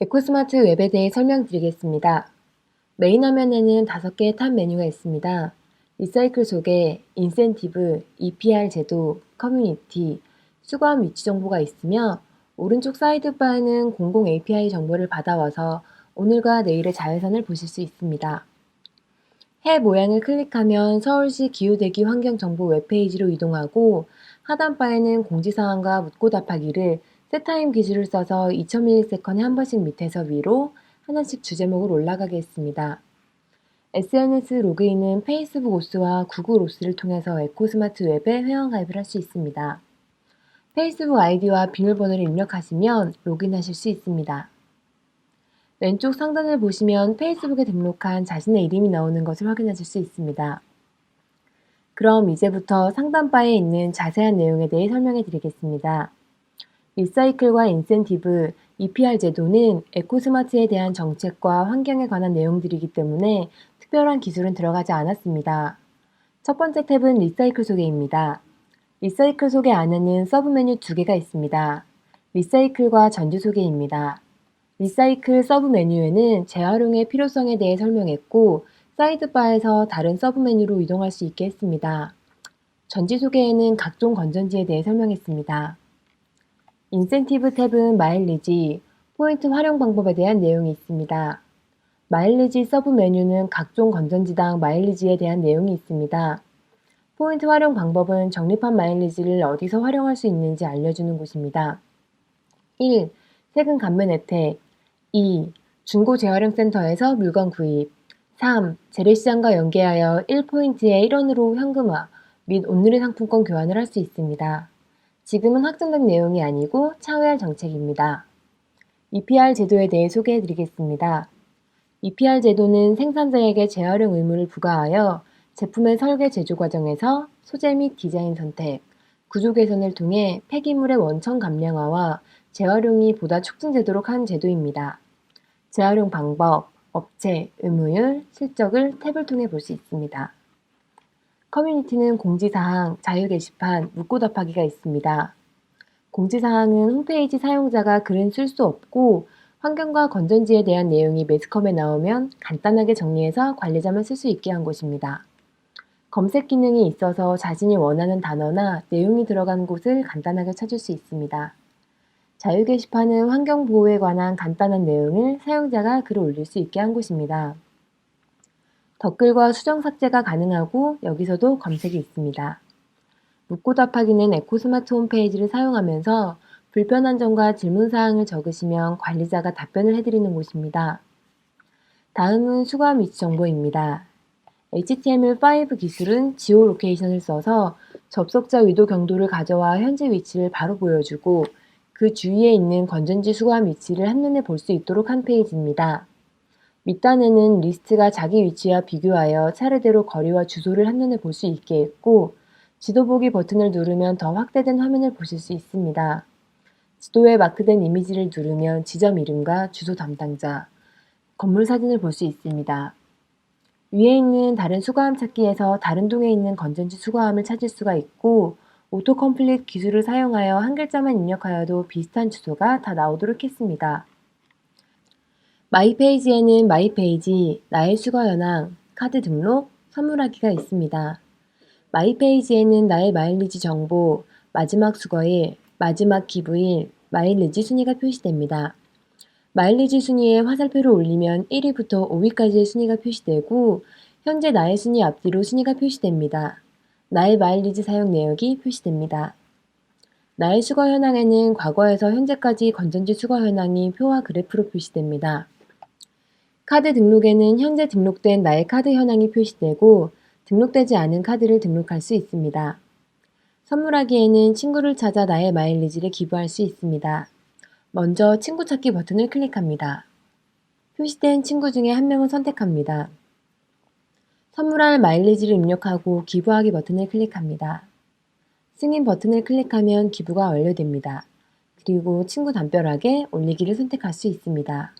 에코스마트 웹에 대해 설명드리겠습니다. 메인 화면에는 5개의 탑 메뉴가 있습니다. 리사이클 소개, 인센티브, EPR 제도, 커뮤니티, 수거함 위치 정보가 있으며 오른쪽 사이드바에는 공공 API 정보를 받아와서 오늘과 내일의 자외선을 보실 수 있습니다. 해 모양을 클릭하면 서울시 기후대기 환경정보 웹페이지로 이동하고 하단바에는 공지사항과 묻고 답하기를 세타임 기술을 써서 2000ms에 한 번씩 밑에서 위로 하나씩 주제목을 올라가게 했습니다. SNS 로그인은 페이스북 오스와 구글 오스를 통해서 에코스마트 웹에 회원가입을 할 수 있습니다. 페이스북 아이디와 비밀번호를 입력하시면 로그인하실 수 있습니다. 왼쪽 상단을 보시면 페이스북에 등록한 자신의 이름이 나오는 것을 확인하실 수 있습니다. 그럼 이제부터 상단 바에 있는 자세한 내용에 대해 설명해 드리겠습니다. 리사이클과 인센티브, EPR 제도는 에코스마트에 대한 정책과 환경에 관한 내용들이기 때문에 특별한 기술은 들어가지 않았습니다. 첫 번째 탭은 리사이클 소개입니다. 리사이클 소개 안에는 서브 메뉴 두 개가 있습니다. 리사이클과 전주 소개입니다. 리사이클 서브 메뉴에는 재활용의 필요성에 대해 설명했고 사이드바에서 다른 서브 메뉴로 이동할 수 있게 했습니다. 전지 소개에는 각종 건전지에 대해 설명했습니다. 인센티브 탭은 마일리지, 포인트 활용 방법에 대한 내용이 있습니다. 마일리지 서브 메뉴는 각종 건전지당 마일리지에 대한 내용이 있습니다. 포인트 활용 방법은 적립한 마일리지를 어디서 활용할 수 있는지 알려주는 곳입니다. 1. 세금 감면 혜택 2. 중고 재활용 센터에서 물건 구입 3. 재래시장과 연계하여 1포인트의 1원으로 현금화 및 온누리 상품권 교환을 할 수 있습니다. 지금은 확정된 내용이 아니고 차후할 정책입니다. EPR 제도에 대해 소개해 드리겠습니다. EPR 제도는 생산자에게 재활용 의무를 부과하여 제품의 설계 제조 과정에서 소재 및 디자인 선택, 구조 개선을 통해 폐기물의 원천 감량화와 재활용이 보다 촉진되도록 한 제도입니다. 재활용 방법, 업체, 의무율, 실적을 탭을 통해 볼 수 있습니다. 커뮤니티는 공지사항, 자유 게시판, 묻고 답하기가 있습니다. 공지사항은 홈페이지 사용자가 글은 쓸 수 없고 환경과 건전지에 대한 내용이 매스컴에 나오면 간단하게 정리해서 관리자만 쓸 수 있게 한 곳입니다. 검색 기능이 있어서 자신이 원하는 단어나 내용이 들어간 곳을 간단하게 찾을 수 있습니다. 자유 게시판은 환경 보호에 관한 간단한 내용을 사용자가 글을 올릴 수 있게 한 곳입니다. 댓글과 수정 삭제가 가능하고 여기서도 검색이 있습니다. 묻고 답하기는 에코 스마트 홈페이지를 사용하면서 불편한 점과 질문 사항을 적으시면 관리자가 답변을 해드리는 곳입니다. 다음은 수거함 위치 정보입니다. HTML5 기술은 지오 로케이션을 써서 접속자 위도 경도를 가져와 현재 위치를 바로 보여주고 그 주위에 있는 건전지 수거함 위치를 한눈에 볼 수 있도록 한 페이지입니다. 밑단에는 리스트가 자기 위치와 비교하여 차례대로 거리와 주소를 한눈에 볼 수 있게 했고 지도 보기 버튼을 누르면 더 확대된 화면을 보실 수 있습니다. 지도에 마크된 이미지를 누르면 지점 이름과 주소 담당자, 건물 사진을 볼 수 있습니다. 위에 있는 다른 수거함 찾기에서 다른 동에 있는 건전지 수거함을 찾을 수가 있고 오토 컴플릿 기술을 사용하여 한 글자만 입력하여도 비슷한 주소가 다 나오도록 했습니다. 마이 페이지에는 마이 페이지, 나의 수거 현황, 카드 등록, 선물하기가 있습니다. 마이 페이지에는 나의 마일리지 정보, 마지막 수거일, 마지막 기부일, 마일리지 순위가 표시됩니다. 마일리지 순위에 화살표를 올리면 1위부터 5위까지의 순위가 표시되고 현재 나의 순위 앞뒤로 순위가 표시됩니다. 나의 마일리지 사용 내역이 표시됩니다. 나의 수거 현황에는 과거에서 현재까지 건전지 수거 현황이 표와 그래프로 표시됩니다. 카드 등록에는 현재 등록된 나의 카드 현황이 표시되고 등록되지 않은 카드를 등록할 수 있습니다. 선물하기에는 친구를 찾아 나의 마일리지를 기부할 수 있습니다. 먼저 친구 찾기 버튼을 클릭합니다. 표시된 친구 중에 한 명을 선택합니다. 선물할 마일리지를 입력하고 기부하기 버튼을 클릭합니다. 승인 버튼을 클릭하면 기부가 완료됩니다. 그리고 친구 담벼락에 올리기를 선택할 수 있습니다.